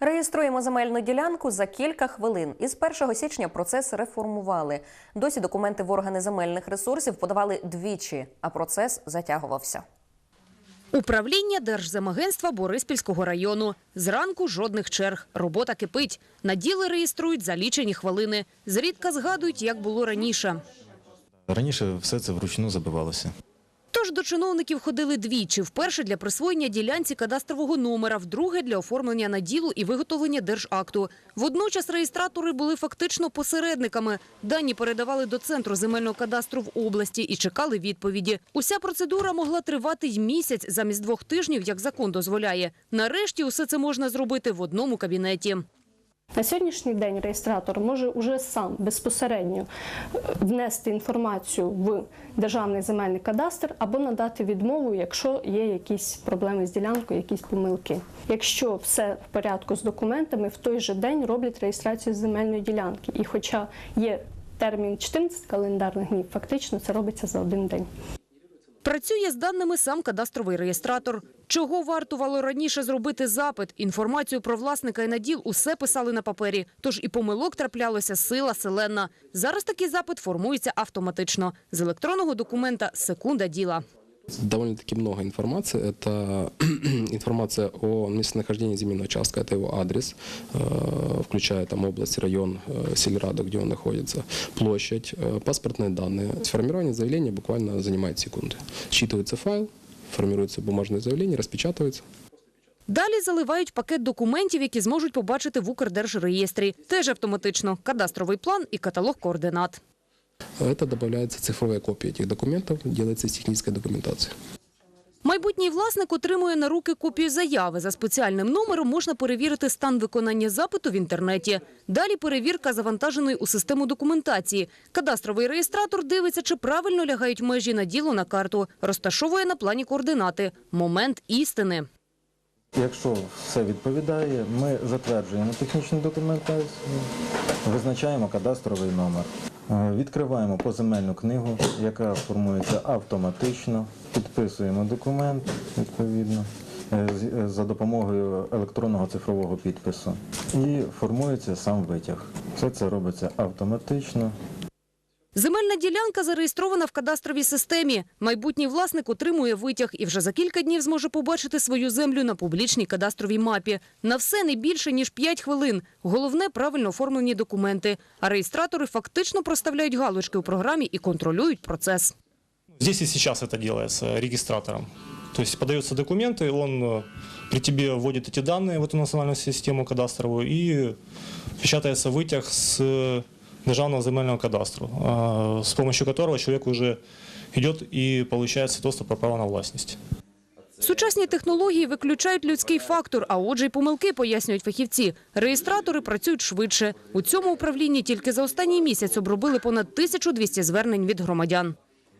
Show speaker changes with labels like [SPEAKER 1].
[SPEAKER 1] Реєструємо земельну ділянку за кілька хвилин. Із 1 січня процес реформували. Досі документи в органи земельних ресурсів подавали двічі, а процес затягувався.
[SPEAKER 2] Управління Держземагентства Бориспільського району. Зранку жодних черг. Робота кипить. Наділи реєструють за лічені хвилини. Зрідка згадують, як було раніше.
[SPEAKER 3] Раніше все це вручну забивалося.
[SPEAKER 2] Тож до чиновників ходили двічі. Вперше для присвоєння ділянці кадастрового номера, вдруге для оформлення наділу і виготовлення держакту. Водночас реєстратори були фактично посередниками. Дані передавали до центру земельного кадастру в області і чекали відповіді. Уся процедура могла тривати й місяць замість двох тижнів, як закон дозволяє. Нарешті усе це можна зробити в одному кабінеті.
[SPEAKER 4] На сьогоднішній день реєстратор може уже сам безпосередньо е, внести інформацію в державний земельний кадастр або надати відмову, якщо є якісь проблеми з ділянкою, якісь помилки. Якщо все в порядку з документами, в той же день роблять реєстрацію земельної ділянки. І хоча є термін 14 календарних днів, фактично це робиться за один день.
[SPEAKER 2] Працює з даними сам кадастровий реєстратор. Чого вартувало раніше зробити запит? Інформацію про власника і наділ усе писали на папері. Тож і помилок траплялося сила селена. Зараз такий запит формується автоматично. З електронного документа секунда діла.
[SPEAKER 5] Довольно-таки много информации. Это информация о местонахождении земельного участка, это его адрес, э, включая там область, район, э, сельраду, где он находится, площадь, э, паспортные данные. Формирование заявления буквально занимает секунды. Считывается файл, формируется бумажное заявление, распечатывается.
[SPEAKER 2] Далі заливають пакет документів, які зможуть побачити в Укрдержреєстрі. Теж автоматично кадастровий план і каталог координат.
[SPEAKER 5] Это добавляется цифровая копия этих документов, делается из технической документации.
[SPEAKER 2] Майбутній власник отримує на руки копію заяви. За спеціальним номером можна перевірити стан виконання запиту в інтернеті. Далі перевірка завантаженої у систему документації. Кадастровий реєстратор дивиться, чи правильно лягають межі на діло на карту. Розташовує на плані координати. Момент істини.
[SPEAKER 3] Якщо все відповідає, ми затверджуємо технічну документацію, визначаємо кадастровий номер, відкриваємо поземельну книгу, яка формується автоматично, підписуємо документ відповідно е, е, за допомогою електронного цифрового підпису і формується сам витяг. Все це робиться автоматично.
[SPEAKER 2] Земельна ділянка зареєстрована в кадастровій системі. Майбутній власник отримує витяг і вже за кілька днів зможе побачити свою землю на публічній кадастровій мапі. На все не більше ніж 5 хвилин. Головне правильно оформлені документи. А реєстратори фактично проставляють галочки у програмі і контролюють процес.
[SPEAKER 6] Здесь и сейчас это делается регистратором. То есть подаются документы, он э, при тебе вводит эти данные в эту национальную систему кадастровую и печатается вытяг с э, державного земельного кадастру, с помощью которого человек уже идет и получает свидетельство про право на власність.
[SPEAKER 2] Сучасні технології виключають людський фактор, а отже й помилки, пояснюють фахівці. Реєстратори працюють швидше. У цьому управлінні тільки за останній місяць обробили понад 1200 звернень від громадян.